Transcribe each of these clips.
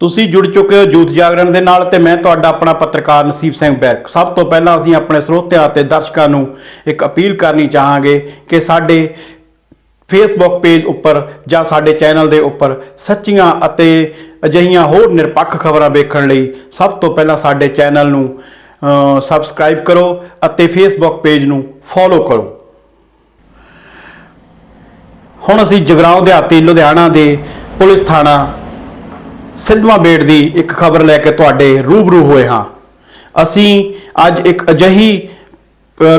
ਤੁਸੀਂ ਜੁੜ ਚੁੱਕੇ ਹੋ ਯੂਥ ਜਾਗਰਣ ਦੇ ਨਾਲ ਤੇ ਮੈਂ ਤੁਹਾਡਾ ਆਪਣਾ ਪੱਤਰਕਾਰ ਨਸੀਬ ਸਿੰਘ ਬੈਕ ਸਭ ਤੋਂ ਪਹਿਲਾਂ ਅਸੀਂ ਆਪਣੇ ਸਰੋਤਿਆਂ ਅਤੇ ਦਰਸ਼ਕਾਂ ਨੂੰ ਇੱਕ ਅਪੀਲ ਕਰਨੀ ਚਾਹਾਂਗੇ ਕਿ ਸਾਡੇ ਫੇਸਬੁੱਕ ਪੇਜ ਉੱਪਰ ਜਾਂ ਸਾਡੇ ਚੈਨਲ ਦੇ ਉੱਪਰ ਸੱਚੀਆਂ ਅਤੇ ਅਜਿਹੀਆਂ ਹੋਰ ਨਿਰਪੱਖ ਖਬਰਾਂ ਵੇਖਣ ਲਈ ਸਭ ਤੋਂ ਪਹਿਲਾਂ ਸਾਡੇ ਚੈਨਲ ਨੂੰ ਸਬਸਕ੍ਰਾਈਬ ਕਰੋ ਅਤੇ ਫੇਸਬੁੱਕ ਪੇਜ ਨੂੰ ਫੋਲੋ ਕਰੋ। ਹੁਣ ਅਸੀਂ ਜਗਰਾਉਂ ਦਿਹਾਤੀ ਲੁਧਿਆਣਾ ਦੇ ਪੁਲਿਸ ਥਾਣਾ ਸਿੱਧਵਾਂ ਬੇੜ ਦੀ ਇੱਕ ਖਬਰ ਲੈ ਕੇ ਤੁਹਾਡੇ ਰੂਬਰੂ ਹੋਏ ਹਾਂ। ਅਸੀਂ ਅੱਜ ਇੱਕ ਅਜਿਹੀ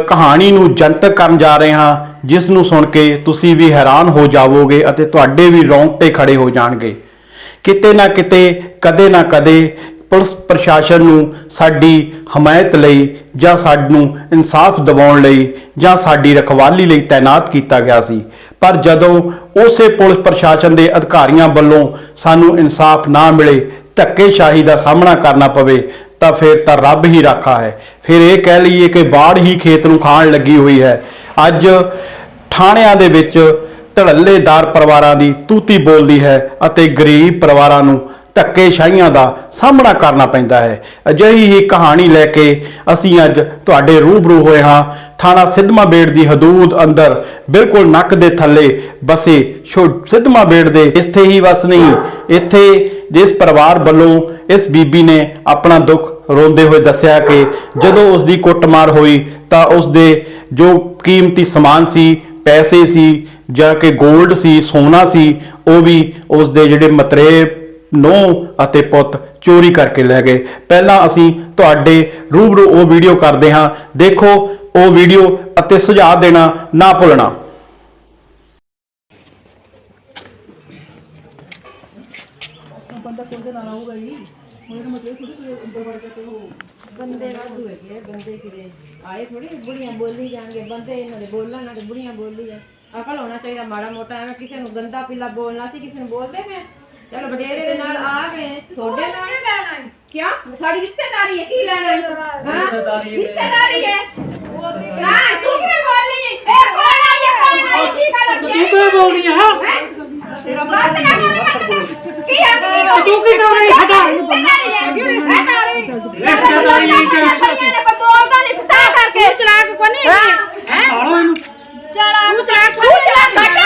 ਕਹਾਣੀ ਨੂੰ ਜਨਤਕ ਕਰਨ ਜਾ ਰਹੇ ਹਾਂ, ਜਿਸ ਨੂੰ ਸੁਣ ਕੇ ਤੁਸੀਂ ਵੀ ਹੈਰਾਨ ਹੋ ਜਾਵੋਗੇ ਅਤੇ ਤੁਹਾਡੇ ਵੀ ਰੌਂਗਟੇ ਖੜੇ ਹੋ ਜਾਣਗੇ। ਕਿਤੇ ਨਾ ਕਿਤੇ, ਕਦੇ ਨਾ ਕਦੇ ਪੁਲਿਸ ਪ੍ਰਸ਼ਾਸਨ ਨੂੰ ਸਾਡੀ ਹਮਾਇਤ ਲਈ ਜਾਂ ਸਾਨੂੰ ਇਨਸਾਫ ਦਿਵਾਉਣ ਲਈ ਜਾਂ ਸਾਡੀ ਰਖਵਾਲੀ ਲਈ ਤਾਇਨਾਤ ਕੀਤਾ ਗਿਆ ਸੀ। ਪਰ ਜਦੋਂ ਉਸੇ ਪੁਲਿਸ ਪ੍ਰਸ਼ਾਸਨ ਦੇ ਅਧਿਕਾਰੀਆਂ ਵੱਲੋਂ ਸਾਨੂੰ ਇਨਸਾਫ ਨਾ ਮਿਲੇ, ਧੱਕੇਸ਼ਾਹੀ ਦਾ ਸਾਹਮਣਾ ਕਰਨਾ ਪਵੇ, ਤਾਂ ਫਿਰ ਤਾਂ ਰੱਬ ਹੀ ਰਾਖਾ ਹੈ। ਫਿਰ ਇਹ ਕਹਿ ਲਈਏ ਕਿ ਬਾੜ ਹੀ ਖੇਤ ਨੂੰ ਖਾਣ ਲੱਗੀ ਹੋਈ ਹੈ। ਅੱਜ ਥਾਣਿਆਂ ਦੇ ਵਿੱਚ ਧੜੱਲੇਦਾਰ ਪਰਿਵਾਰਾਂ ਦੀ ਤੂਤੀ ਬੋਲਦੀ ਹੈ ਅਤੇ ਗਰੀਬ ਪਰਿਵਾਰਾਂ ਨੂੰ ਧੱਕੇਸ਼ਾਹੀਆਂ ਦਾ ਸਾਹਮਣਾ ਕਰਨਾ ਪੈਂਦਾ ਹੈ। ਅਜਿਹੀ ਹੀ ਕਹਾਣੀ ਲੈ ਕੇ ਅਸੀਂ ਅੱਜ ਤੁਹਾਡੇ ਰੂਬਰੂ ਹੋਏ ਹਾਂ। ਥਾਣਾ ਸਿੱਧਮਾ ਬੇੜ ਦੀ ਹਦੂਦ ਅੰਦਰ ਬਿਲਕੁਲ ਨੱਕ ਦੇ ਥੱਲੇ ਬਸੇ ਛੋ- ਸਿੱਧਮਾ ਬੇੜ ਦੇ। ਇੱਥੇ ਹੀ ਵਸ ਨਹੀਂ, ਇੱਥੇ ਜਿਸ ਪਰਿਵਾਰ ਵੱਲੋਂ ਇਸ ਬੀਬੀ ਨੇ ਆਪਣਾ ਦੁੱਖ ਰੋਂਦੇ ਹੋਏ ਦੱਸਿਆ ਕਿ ਜਦੋਂ ਉਸ ਦੀ ਕੁੱਟਮਾਰ ਹੋਈ ਤਾਂ ਉਸ ਦੇ ਜੋ ਕੀਮਤੀ ਸਮਾਨ ਸੀ, ਪੈਸੇ ਸੀ ਜਾਂ ਕਿ 골ਡ ਸੀ, ਸੋਨਾ ਸੀ, ਉਹ ਵੀ ਉਸ ਦੇ ਜਿਹੜੇ ਮਤਰੇ ਨੋ ਅਤੇ ਪੁੱਤ ਚੋਰੀ ਕਰਕੇ ਲੈ ਗਏ। ਪਹਿਲਾਂ ਅਸੀਂ ਤੁਹਾਡੇ ਰੂਬਰੂ ਉਹ ਵੀਡੀਓ ਕਰਦੇ ਹਾਂ। ਦੇਖੋ ਉਹ ਵੀਡੀਓ ਅਤੇ ਸੁਝਾਅ ਦੇਣਾ ਨਾ ਭੁੱਲਣਾ। ਬੰਦੇ ਵਾਧੂ ਹੈਗੇ ਆ, ਬੰਦੇ ਕਿਤੇ ਆਏ ਥੋੜੀ ਬੁੜੀਆਂ ਬੋਲੀ ਜਾਣਗੇ। ਬੰਦੇ ਇਹਨਾਂ ਦੇ ਬੋਲਣ ਨਾਲ ਤੇ ਬੁੜੀਆਂ ਬੋਲੀ ਜਾ ਅਕਲ ਹੋਣਾ ਚਾਹੀਦਾ ਮਾੜਾ ਮੋਟਾ ਐਵੇਂ ਕਿਸੇ ਨੂੰ ਗੰਦਾ ਪੀਲਾ ਬੋਲਣਾ ਸੀ ਕਿਸੇ ਨੂੰ ਬੋਲਦੇ ਮੈਂ? ਚਲ ਵਡੇਰੇ ਦੇ ਨਾਲ ਆ ਗਏ ਤੁਹਾਡੇ ਨਾਲ ਨਹੀਂ ਲੈਣਾ ਹੈ ਕਿਆ ਸਾਡੀ ਰਿਸ਼ਤੇਦਾਰੀ ਹੈ ਕੀ ਲੈਣਾ ਹੈ ਹਾਂ ਰਿਸ਼ਤੇਦਾਰੀ ਹੈ ਹਾਂ ਤੂੰ ਕਿਵੇਂ ਬੋਲਨੀ ਹੈ ਇਹ ਕੌਣ ਆਈ ਹੈ ਕੌਣ ਆਈ ਕੀ ਗੱਲ ਹੈ ਤੂੰ ਕਿਵੇਂ ਬੋਲਦੀ ਆ ਬਾਤ ਨਾ ਬੋਲੀ ਮਤ ਕੀ ਆ ਤੂੰ ਕੀ ਕਰ ਰਹੀ ਹੈ ਹਟਾ ਰਿਸ਼ਤੇਦਾਰੀ ਹੈ ਰਿਸ਼ਤੇਦਾਰੀ ਰਿਸ਼ਤੇਦਾਰੀ ਹੈ ਕਿ ਇਹਨੇ ਬਤੌਲਦਾ ਨਹੀਂ ਪਤਾ ਕਰਕੇ ਚਲਾਕ ਕੋ ਨਹੀਂ ਹੈ ਆਲੋ ਇਹਨੂੰ ਚਲਾਕ ਤੂੰ ਚਲਾਕ ਤੂੰ ਚਲਾਕ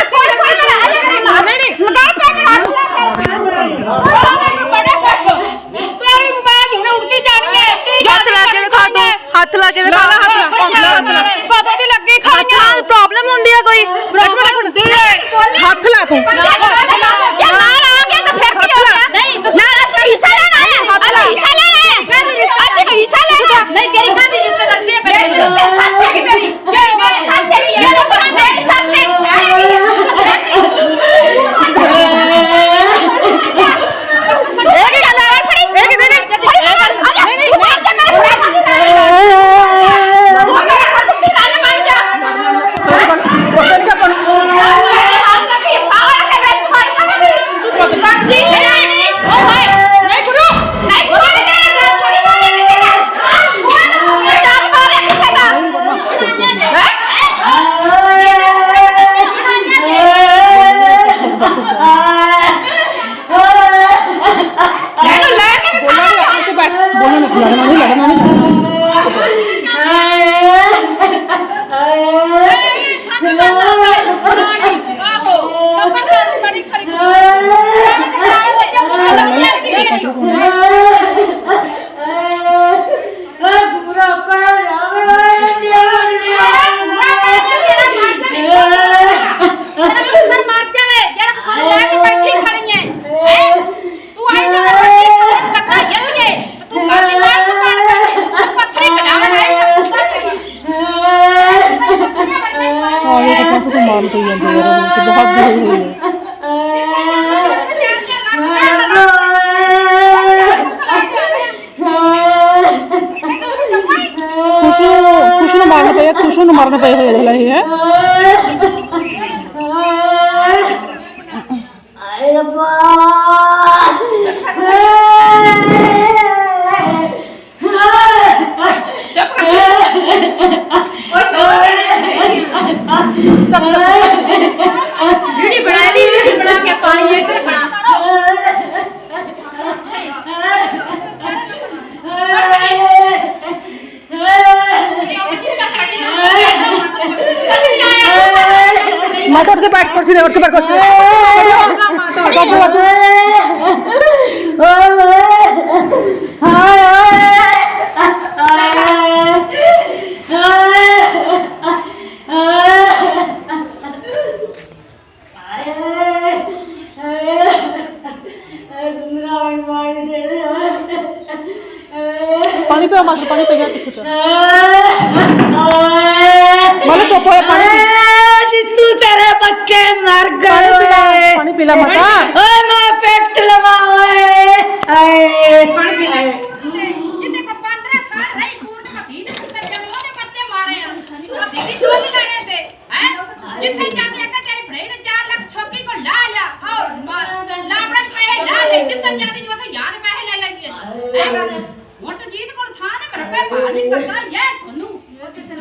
ਲੈ ਲੈਂਦੀ ਹੈ ਹੁਣ ਤਾਂ ਜੀਤ ਕੋਲ ਥਾਂ ਨੇ ਮੇਰੇ ਪੈ ਪਾ ਨਹੀਂ ਕਰਦਾ। ਯਾਰ ਤੁਹਾਨੂੰ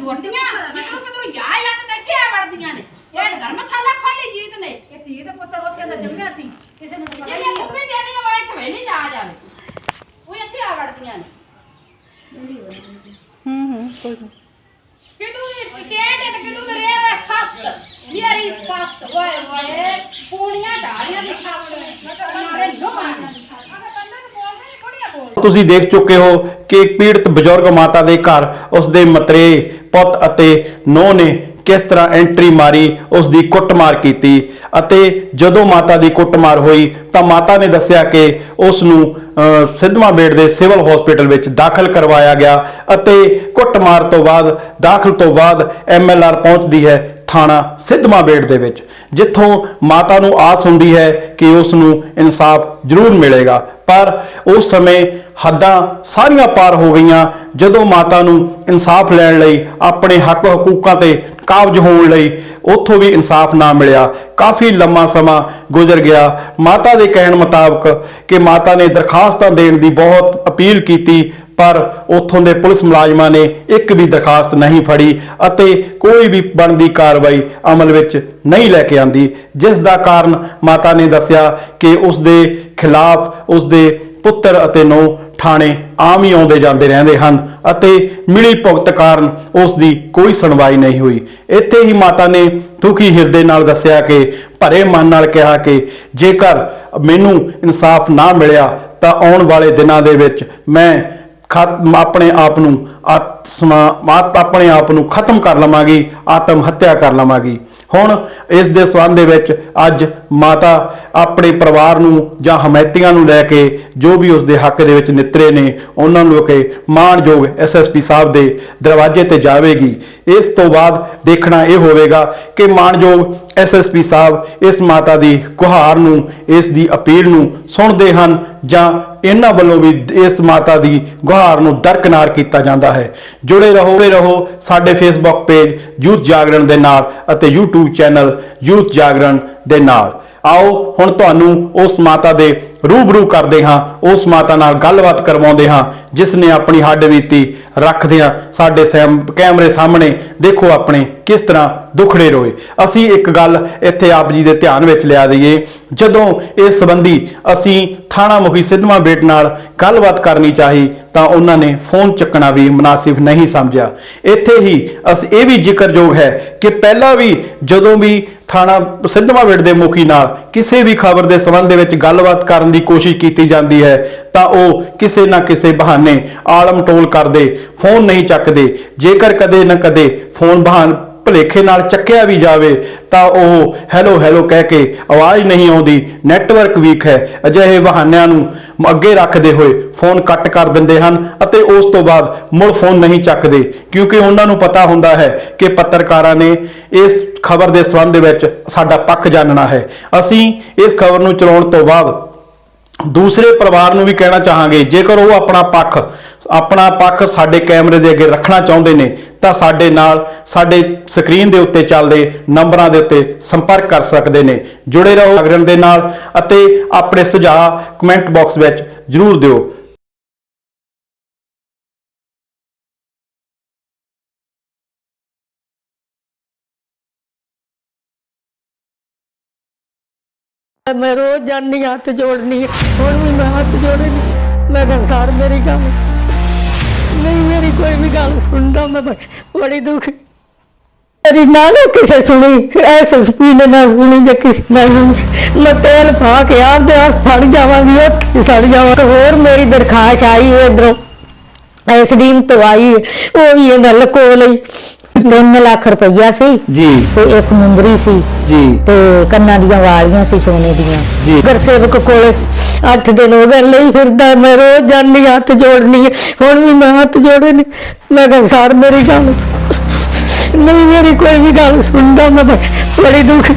ਰੋਟੀਆਂ ਜਿੱਦੋਂ ਕਿਧਰੋਂ ਯਾ ਯਾਦ ਤੇ ਇੱਥੇ ਆ ਵੜਦੀਆਂ ਨੇ। ਇਹ ਧਰਮਸ਼ਾਲਾ ਖੋਲੀ ਜੀਤ ਨੇ। ਇਹ ਧੀ ਦੇ ਪੁੱਤਰ ਉੱਥੇ ਦਾ ਜੰਮਿਆ ਸੀ ਕਿਸੇ ਨੂੰ ਪਤਾ ਜਿਹੜੀਆਂ ਮੁੱਕੇ ਦੇਣੀਆਂ ਵਾ ਇੱਥੇ ਵੇਲੇ ਜਾ ਜਾਵੇ। ਉਹ ਇੱਥੇ ਆ ਵੜਦੀਆਂ ਨੇ। ਹੂੰ ਹੂੰ ਕੋਈ ਨਹੀਂ ਕਿਦੋਂ ਟੇਟ ਤੇ ਕਿਦੋਂ ਦਾ ਖੱਸ ਮੇਰੀ ਸੱਸ। ਓਏ ਓਏ ਪੂਣੀਆਂ ਢਾਲੀਆਂ ਦੀ ਸੱਸ ਨਾਲੇ ਨੋਹਾਂ ਦੀ ਤੁਸੀਂ ਦੇਖ ਚੁੱਕੇ ਹੋ ਕਿ ਪੀੜਤ ਬਜ਼ੁਰਗ ਮਾਤਾ ਦੇ ਘਰ ਉਸ ਦੇ ਮਤਰੇ, ਪੁੱਤ ਅਤੇ ਨੂੰਹ ਨੇ ਕਿਸ ਤਰ੍ਹਾਂ ਐਂਟਰੀ ਮਾਰੀ ਉਸ ਦੀ ਕੁੱਟਮਾਰ ਕੀਤੀ ਅਤੇ ਜਦੋਂ ਮਾਤਾ ਦੀ ਕੁੱਟਮਾਰ ਹੋਈ ਤਾਂ ਮਾਤਾ ਨੇ ਦੱਸਿਆ ਕਿ ਉਸ ਨੂੰ ਸਿੱਧਵਾਂ ਬੇੜ ਦੇ ਸਿਵਲ ਹਸਪੀਟਲ ਵਿੱਚ ਦਾਖਲ ਕਰਵਾਇਆ ਗਿਆ ਅਤੇ ਕੁੱਟਮਾਰ ਤੋਂ ਬਾਅਦ, ਦਾਖਲ ਤੋਂ ਬਾਅਦ ਐਮਐਲਆਰ ਪਹੁੰਚਦੀ ਹੈ ਥਾਣਾ ਸਿੱਧਵਾਂ ਬੇੜ ਦੇ ਵਿੱਚ, ਜਿੱਥੋਂ ਮਾਤਾ ਨੂੰ ਆਸ ਹੁੰਦੀ ਹੈ ਕਿ ਉਸ ਨੂੰ ਇਨਸਾਫ ਜ਼ਰੂਰ ਮਿਲੇਗਾ। ਪਰ ਉਸ ਸਮੇਂ ਹੱਦਾਂ ਸਾਰੀਆਂ ਪਾਰ ਹੋ ਗਈਆਂ, ਜਦੋਂ ਮਾਤਾ ਨੂੰ ਇਨਸਾਫ ਲੈਣ ਲਈ ਆਪਣੇ ਹੱਕ ਹਕੂਕਾਂ ਤੇ ਕਾਬਜ ਹੋਣ ਲਈ ਉੱਥੋਂ ਵੀ ਇਨਸਾਫ ਨਾ ਮਿਲਿਆ। ਕਾਫੀ ਲੰਮਾ ਸਮਾਂ ਗੁਜ਼ਰ ਗਿਆ। ਮਾਤਾ ਦੇ ਕਹਿਣ ਮੁਤਾਬਕ ਕਿ ਮਾਤਾ ਨੇ ਦਰਖਾਸਤਾਂ ਦੇਣ ਦੀ ਬਹੁਤ ਅਪੀਲ ਕੀਤੀ ਪਰ ਉੱਥੋਂ ਦੇ ਪੁਲਿਸ ਮੁਲਾਜ਼ਮਾਂ ਨੇ ਇੱਕ ਵੀ ਦਰਖਾਸਤ ਨਹੀਂ ਫੜੀ ਅਤੇ ਕੋਈ ਵੀ ਬਣਦੀ ਕਾਰਵਾਈ ਅਮਲ ਵਿੱਚ ਨਹੀਂ ਲੈ ਕੇ ਆਂਦੀ, ਜਿਸ ਦਾ ਕਾਰਨ ਮਾਤਾ ਨੇ ਦੱਸਿਆ ਕਿ ਉਸ ਦੇ ਖਿਲਾਫ ਉਸ ਦੇ ਪੁੱਤਰ ਅਤੇ ਨੌ ਥਾਣੇ ਆਮ ਹੀ ਆਉਂਦੇ ਜਾਂਦੇ ਰਹਿੰਦੇ ਹਨ ਅਤੇ ਮਿਲੀ ਭੁਗਤ ਕਾਰਨ ਉਸ ਦੀ ਕੋਈ ਸੁਣਵਾਈ ਨਹੀਂ ਹੋਈ। ਇੱਥੇ ਹੀ ਮਾਤਾ ਨੇ ਦੁਖੀ ਹਿਰਦੇ ਨਾਲ ਦੱਸਿਆ ਕਿ ਭਰੇ ਮਨ ਨਾਲ ਕਿਹਾ ਕਿ ਜੇਕਰ ਮੈਨੂੰ ਇਨਸਾਫ ਨਾ ਮਿਲਿਆ ਤਾਂ ਆਉਣ ਵਾਲੇ ਦਿਨਾਂ ਦੇ ਵਿੱਚ ਮੈਂ ਆਪਣੇ ਆਪ ਨੂੰ ਆਤਮਾ ਆਪਣੇ ਆਪ ਨੂੰ ਖਤਮ ਕਰ ਲਵਾਂਗੀ, ਆਤਮ ਹੱਤਿਆ ਕਰ ਲਵਾਂਗੀ। ਹੁਣ ਇਸ ਦੇ ਸੰਬੰਧ ਦੇ ਵਿੱਚ ਅੱਜ ਮਾਤਾ ਆਪਣੇ ਪਰਿਵਾਰ ਨੂੰ ਜਾਂ ਹਮਾਇਤੀਆਂ ਨੂੰ ਲੈ ਕੇ ਜੋ ਵੀ ਉਸ ਦੇ ਹੱਕ ਦੇ ਵਿੱਚ ਨਿਤਰੇ ਨੇ, ਉਹਨਾਂ ਨੂੰ ਕਿ ਮਾਣਯੋਗ ਐਸਐਸਪੀ ਸਾਹਿਬ ਦੇ ਦਰਵਾਜ਼ੇ ਤੇ ਜਾਵੇਗੀ। ਇਸ ਤੋਂ ਬਾਅਦ ਦੇਖਣਾ ਇਹ ਹੋਵੇਗਾ ਕਿ ਮਾਣਯੋਗ ਐਸਐਸਪੀ ਸਾਹਿਬ ਇਸ ਮਾਤਾ ਦੀ ਗੁਹਾਰ ਨੂੰ, ਇਸ ਦੀ ਅਪੀਲ ਨੂੰ ਸੁਣਦੇ ਹਨ ਜਾਂ ਇਹਨਾਂ ਵੱਲੋਂ ਵੀ ਇਸ ਮਾਤਾ ਦੀ ਗੁਹਾਰ ਨੂੰ ਦਰਕਨਾਰ ਕੀਤਾ ਜਾਂਦਾ ਹੈ। ਜੁੜੇ ਰਹੋ ਰਹੋ ਸਾਡੇ ਫੇਸਬੁੱਕ ਪੇਜ ਯੂਥ ਜਾਗਰਣ ਦੇ ਨਾਲ ਅਤੇ YouTube ਚੈਨਲ ਯੂਥ ਜਾਗਰਣ ਦੇ ਨਾਲ। ਆਓ ਹੁਣ ਤੁਹਾਨੂੰ ਉਸ ਮਾਤਾ ਦੇ ਰੂਬਰੂ ਕਰਦੇ ਹਾਂ, ਉਸ ਮਾਤਾ ਨਾਲ ਗੱਲਬਾਤ ਕਰਵਾਉਂਦੇ ਹਾਂ ਜਿਸ ਨੇ ਆਪਣੀ ਹੱਡ ਬੀਤੀ ਰੱਖਦਿਆਂ ਸਾਡੇ ਸੈਮ- ਕੈਮਰੇ ਸਾਹਮਣੇ ਦੇਖੋ ਆਪਣੇ ਕਿਸ ਤਰ੍ਹਾਂ ਦੁਖੜੇ ਰੋਏ। ਅਸੀਂ ਇੱਕ ਗੱਲ ਇੱਥੇ ਆਪ ਜੀ ਦੇ ਧਿਆਨ ਵਿੱਚ ਲਿਆ ਦਈਏ, ਜਦੋਂ ਇਸ ਸੰਬੰਧੀ ਅਸੀਂ ਥਾਣਾ ਮੁਖੀ ਸਿੱਧਵਾਂ ਬੇਟ ਨਾਲ ਗੱਲਬਾਤ ਕਰਨੀ ਚਾਹੀ, ਤਾਂ ਉਹਨਾਂ ਨੇ ਫੋਨ ਚੱਕਣਾ ਵੀ ਮੁਨਾਸਿਬ ਨਹੀਂ ਸਮਝਿਆ। ਇੱਥੇ ਹੀ ਅਸੀਂ, ਇਹ ਵੀ ਜ਼ਿਕਰਯੋਗ ਹੈ ਕਿ ਪਹਿਲਾਂ ਵੀ ਜਦੋਂ ਵੀ ਥਾਣਾ ਸਿੱਧਵਾਂ ਬੇਟ ਦੇ ਮੁਖੀ ਨਾਲ ਕਿਸੇ ਵੀ ਖਬਰ ਦੇ ਸੰਬੰਧ ਦੇ ਵਿੱਚ ਗੱਲਬਾਤ ਕਰਨ ਦੀ ਕੋਸ਼ਿਸ਼ ਕੀਤੀ ਜਾਂਦੀ ਹੈ, ਤਾਂ ਉਹ ਕਿਸੇ ਨਾ ਕਿਸੇ ਬਹਾਨੇ ਆਲਮ ਟੋਲ ਕਰਦੇ, ਫੋਨ ਨਹੀਂ ਚੱਕਦੇ, ਜੇਕਰ ਕਦੇ ਨਾ ਕਦੇ ਫੋਨ ਬਹਾਨ ਭਲੇਖੇ ਨਾਲ ਚੱਕਿਆ ਵੀ ਜਾਵੇ, ਤਾਂ ਉਹ ਹੈਲੋ ਹੈਲੋ ਕਹਿ ਕੇ ਆਵਾਜ਼ ਨਹੀਂ ਆਉਂਦੀ ਨੈਟਵਰਕ ਵੀਕ ਹੈ। ਅਜਿਹੇ ਬਹਾਨਿਆਂ ਨੂੰ ਅੱਗੇ ਰੱਖਦੇ ਹੋਏ ਫੋਨ ਕੱਟ ਕਰ ਦਿੰਦੇ ਹਨ ਅਤੇ ਉਸ ਤੋਂ ਬਾਅਦ ਮੁੜ ਫੋਨ ਨਹੀਂ ਚੱਕਦੇ, ਕਿਉਂਕਿ ਉਹਨਾਂ ਨੂੰ ਪਤਾ ਹੁੰਦਾ ਹੈ ਕਿ ਪੱਤਰਕਾਰਾਂ ਨੇ ਇਸ ਖਬਰ ਦੇ ਸੰਬੰਧ ਵਿੱਚ ਸਾਡਾ ਪੱਖ ਜਾਣਨਾ ਹੈ। ਅਸੀਂ ਇਸ ਖਬਰ ਨੂੰ ਚਲਾਉਣ ਤੋਂ ਬਾਅਦ ਦੂਸਰੇ ਪਰਿਵਾਰ ਨੂੰ ਵੀ ਕਹਿਣਾ ਚਾਹਾਂਗੇ, ਜੇਕਰ ਉਹ ਆਪਣਾ ਪੱਖ ਆਪਣਾ ਪੱਖ ਸਾਡੇ ਕੈਮਰੇ ਦੇ ਅੱਗੇ ਰੱਖਣਾ ਚਾਹੁੰਦੇ ਨੇ ਤਾਂ ਸਾਡੇ ਨਾਲ ਸਾਡੇ ਸਕਰੀਨ ਦੇ ਉੱਤੇ ਚੱਲਦੇ ਨੰਬਰਾਂ ਦੇ ਉੱਤੇ ਸੰਪਰਕ ਕਰ ਸਕਦੇ ਨੇ। ਜੁੜੇ ਰਹੋ ਜਾਗਰਣ ਦੇ ਨਾਲ ਅਤੇ ਆਪਣੇ ਸੁਝਾਅ ਕਮੈਂਟ ਬਾਕਸ ਵਿੱਚ ਜਰੂਰ ਦਿਓ। ਮੈਂ ਰੋਜ਼ ਜਾਂਦੀ ਹਾਂ, ਹੱਥ ਜੋੜਨੀ ਹੁਣ ਵੀ ਮੈਂ ਹੱਥ ਜੋੜਨੀ। ਮੈਂ ਕਿਹਾ ਸਰ ਮੇਰੀ ਗੱਲ ਸੁਣ। ਨਹੀਂ, ਮੇਰੀ ਕੋਈ ਵੀ ਗੱਲ ਸੁਣਦਾ ਮੈਂ ਬੜੀ- ਬੜੀ ਦੁਖੀ। ਮੇਰੀ ਨਾ ਨਾ ਕਿਸੇ ਸੁਣੀ ਐਸਐਸਪੀ ਨੇ ਨਾ ਸੁਣੀ ਜਾਂ ਕਿਸੇ ਨੇ ਸੁਣੀ। ਮੈਂ ਤੇਲ ਪਾ ਕੇ ਆਪਦੇ ਆਪ ਸੜ ਜਾਵਾਂਗੀ, ਉੱਥੇ ਸੜ ਜਾਵਾਂ ਹੋਰ ਮੇਰੀ ਦਰਖਾਸਤ ਆਈ ਇਧਰੋਂ ਐਸਡੀਐਮ ਤੋਂ ਆਈ ਉਹ ਵੀ ਇਹਨਾਂ ਲਕੋ ਲਈ। 3 ਲੱਖ ਰੁਪਈਆ ਸੀ ਜੀ। ਤੇ ਇੱਕ ਮੁੰਦਰੀ ਸੀ ਜੀ। ਤੇ ਕੰਨਾਂ ਦੀਆਂ ਵਾਲੀਆਂ ਸੀ ਸੋਨੇ ਜੀ। ਦੀਆਂ ਗੁਰਸੇਵਕ ਕੋਲੇ 8 ਦਿਨ ਹੋ ਗਏ ਲਈ ਫਿਰਦਾ ਮੈਂ ਰੋਜ਼ ਜਾਂਦੀ ਹੱਥ ਜੋੜਨੀ ਹੈ। ਹੁਣ ਵੀ ਮੈਂ ਹੱਥ ਜੋੜੇ ਨੇ। ਮੈਂ ਕਿਹਾ ਸਰ ਮੇਰੀ ਗੱਲ ਸੁਣ। ਨਹੀਂ ਮੇਰੀ ਕੋਈ ਵੀ ਗੱਲ ਸੁਣਦਾ ਮੈਂ ਬੜੀ ਦੁੱਖ